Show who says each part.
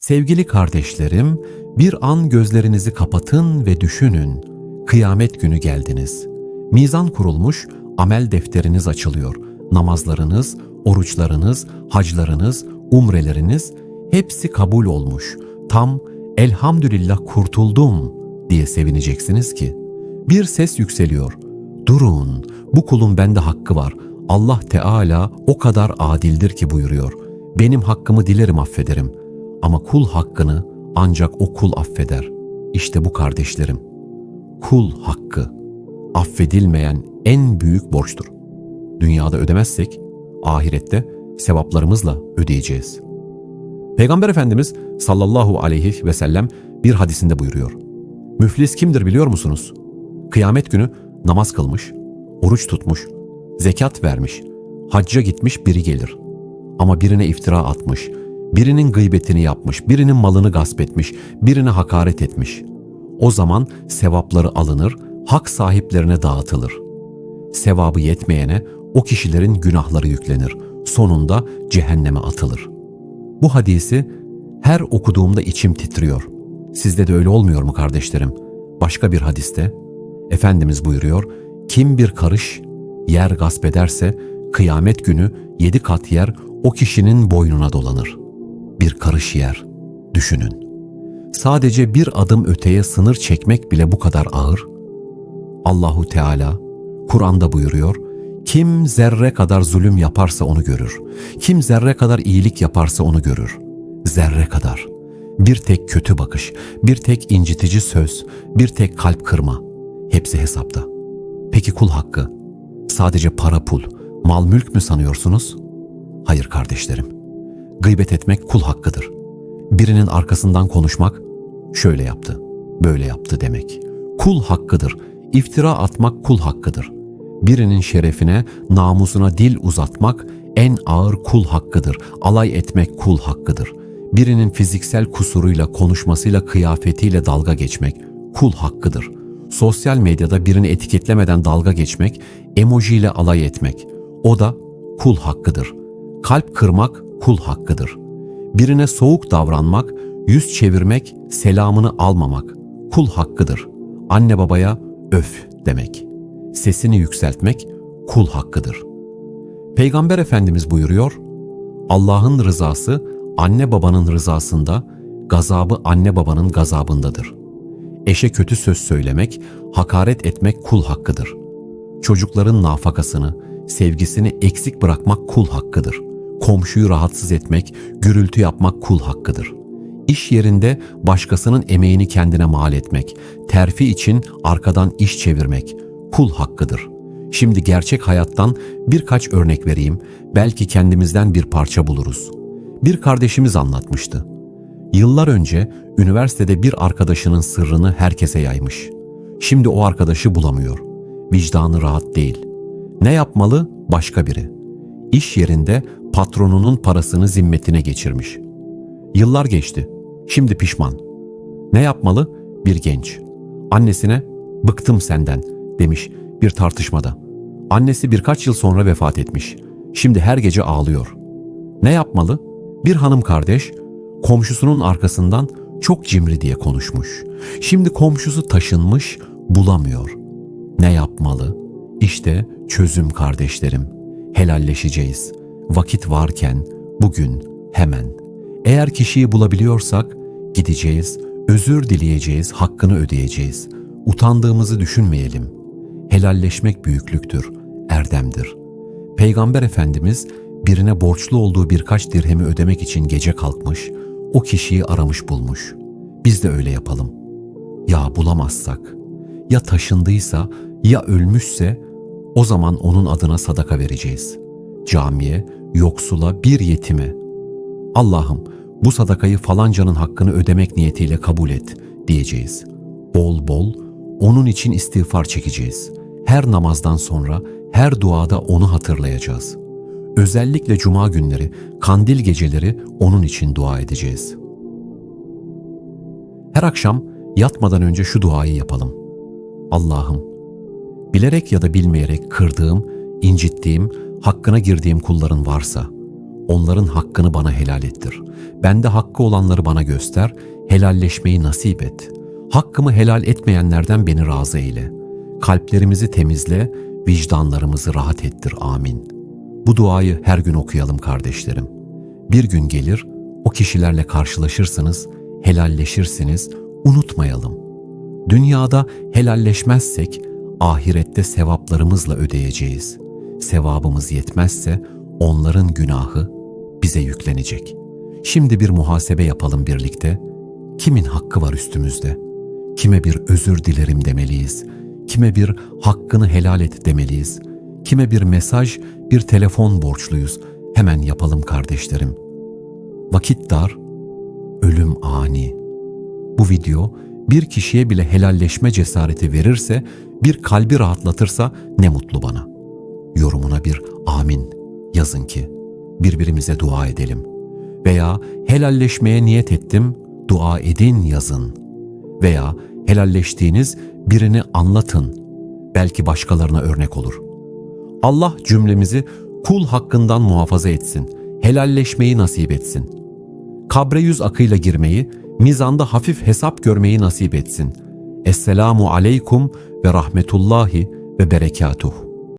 Speaker 1: Sevgili kardeşlerim, bir an gözlerinizi kapatın ve düşünün. Kıyamet günü geldiniz. Mizan kurulmuş, amel defteriniz açılıyor. Namazlarınız, oruçlarınız, haclarınız, umreleriniz hepsi kabul olmuş. Tam elhamdülillah kurtuldum diye sevineceksiniz ki. Bir ses yükseliyor. Durun, bu kulun bende hakkı var. Allah Teala o kadar adildir ki buyuruyor. Benim hakkımı dilerim affederim. Ama kul hakkını ancak o kul affeder. İşte bu kardeşlerim. Kul hakkı affedilmeyen en büyük borçtur. Dünyada ödemezsek ahirette sevaplarımızla ödeyeceğiz. Peygamber Efendimiz sallallahu aleyhi ve sellem bir hadisinde buyuruyor. Müflis kimdir biliyor musunuz? Kıyamet günü namaz kılmış, oruç tutmuş, zekat vermiş, hacca gitmiş biri gelir. Ama birine iftira atmış, birinin gıybetini yapmış, birinin malını gasp etmiş, birine hakaret etmiş. O zaman sevapları alınır, hak sahiplerine dağıtılır. Sevabı yetmeyene o kişilerin günahları yüklenir. Sonunda cehenneme atılır. Bu hadisi her okuduğumda içim titriyor. Sizde de öyle olmuyor mu kardeşlerim? Başka bir hadiste Efendimiz buyuruyor, kim bir karış yer gasp ederse kıyamet günü yedi kat yer o kişinin boynuna dolanır. Bir karış yer, düşünün. Sadece bir adım öteye sınır çekmek bile bu kadar ağır. Allahu Teala Kur'an'da buyuruyor, kim zerre kadar zulüm yaparsa onu görür. Kim zerre kadar iyilik yaparsa onu görür. Zerre kadar. Bir tek kötü bakış, bir tek incitici söz, bir tek kalp kırma. Hepsi hesapta. Peki kul hakkı? Sadece para pul, mal mülk mü sanıyorsunuz? Hayır kardeşlerim. Gıybet etmek kul hakkıdır. Birinin arkasından konuşmak, şöyle yaptı, böyle yaptı demek. Kul hakkıdır. İftira atmak kul hakkıdır. Birinin şerefine, namusuna dil uzatmak en ağır kul hakkıdır. Alay etmek kul hakkıdır. Birinin fiziksel kusuruyla, konuşmasıyla, kıyafetiyle dalga geçmek kul hakkıdır. Sosyal medyada birini etiketlemeden dalga geçmek, emojiyle alay etmek o da kul hakkıdır. Kalp kırmak kul hakkıdır. Birine soğuk davranmak, yüz çevirmek, selamını almamak kul hakkıdır. Anne babaya öf demek. Sesini yükseltmek kul hakkıdır. Peygamber Efendimiz buyuruyor, Allah'ın rızası anne babanın rızasında, gazabı anne babanın gazabındadır. Eşe kötü söz söylemek, hakaret etmek kul hakkıdır. Çocukların nafakasını, sevgisini eksik bırakmak kul hakkıdır. Komşuyu rahatsız etmek, gürültü yapmak kul hakkıdır. İş yerinde başkasının emeğini kendine mal etmek, terfi için arkadan iş çevirmek kul hakkıdır. Şimdi gerçek hayattan birkaç örnek vereyim, belki kendimizden bir parça buluruz. Bir kardeşimiz anlatmıştı. Yıllar önce üniversitede bir arkadaşının sırrını herkese yaymış. Şimdi o arkadaşı bulamıyor. Vicdanı rahat değil. Ne yapmalı? Başka biri. İş yerinde patronunun parasını zimmetine geçirmiş. Yıllar geçti. Şimdi pişman. Ne yapmalı? Bir genç. Annesine bıktım senden demiş bir tartışmada. Annesi birkaç yıl sonra vefat etmiş. Şimdi her gece ağlıyor. Ne yapmalı? Bir hanım kardeş komşusunun arkasından çok cimri diye konuşmuş. Şimdi komşusu taşınmış, bulamıyor. Ne yapmalı? İşte çözüm kardeşlerim. Helalleşeceğiz. Vakit varken, bugün, hemen. Eğer kişiyi bulabiliyorsak gideceğiz, özür dileyeceğiz, hakkını ödeyeceğiz. Utandığımızı düşünmeyelim. Helalleşmek büyüklüktür, erdemdir. Peygamber Efendimiz birine borçlu olduğu birkaç dirhemi ödemek için gece kalkmış, o kişiyi aramış bulmuş. Biz de öyle yapalım. Ya bulamazsak, ya taşındıysa, ya ölmüşse o zaman onun adına sadaka vereceğiz. Camiye, yoksula, bir yetime. Allah'ım bu sadakayı falancanın hakkını ödemek niyetiyle kabul et diyeceğiz. Bol bol onun için istiğfar çekeceğiz. Her namazdan sonra her duada onu hatırlayacağız. Özellikle cuma günleri, kandil geceleri onun için dua edeceğiz. Her akşam yatmadan önce şu duayı yapalım. Allah'ım, bilerek ya da bilmeyerek kırdığım, incittiğim, hakkına girdiğim kulların varsa, Onların hakkını bana helal ettir. Bende hakkı olanları bana göster, helalleşmeyi nasip et. Hakkımı helal etmeyenlerden beni razı eyle. Kalplerimizi temizle, vicdanlarımızı rahat ettir. Amin. Bu duayı her gün okuyalım kardeşlerim. Bir gün gelir, o kişilerle karşılaşırsınız, helalleşirsiniz, unutmayalım. Dünyada helalleşmezsek ahirette sevaplarımızla ödeyeceğiz. Sevabımız yetmezse onların günahı bize yüklenecek. Şimdi bir muhasebe yapalım birlikte. Kimin hakkı var üstümüzde? Kime bir özür dilerim demeliyiz? Kime bir hakkını helal et demeliyiz? Kime bir mesaj, bir telefon borçluyuz? Hemen yapalım kardeşlerim. Vakit dar, ölüm ani. Bu video bir kişiye bile helalleşme cesareti verirse, bir kalbi rahatlatırsa ne mutlu bana. Yorumuna bir amin yazın ki birbirimize dua edelim. Veya helalleşmeye niyet ettim, dua edin yazın. Veya helalleştiğiniz birini anlatın. Belki başkalarına örnek olur. Allah cümlemizi kul hakkından muhafaza etsin. Helalleşmeyi nasip etsin. Kabre yüz akıyla girmeyi, mizanda hafif hesap görmeyi nasip etsin. Esselamu aleykum ve rahmetullahi ve berekatuhu.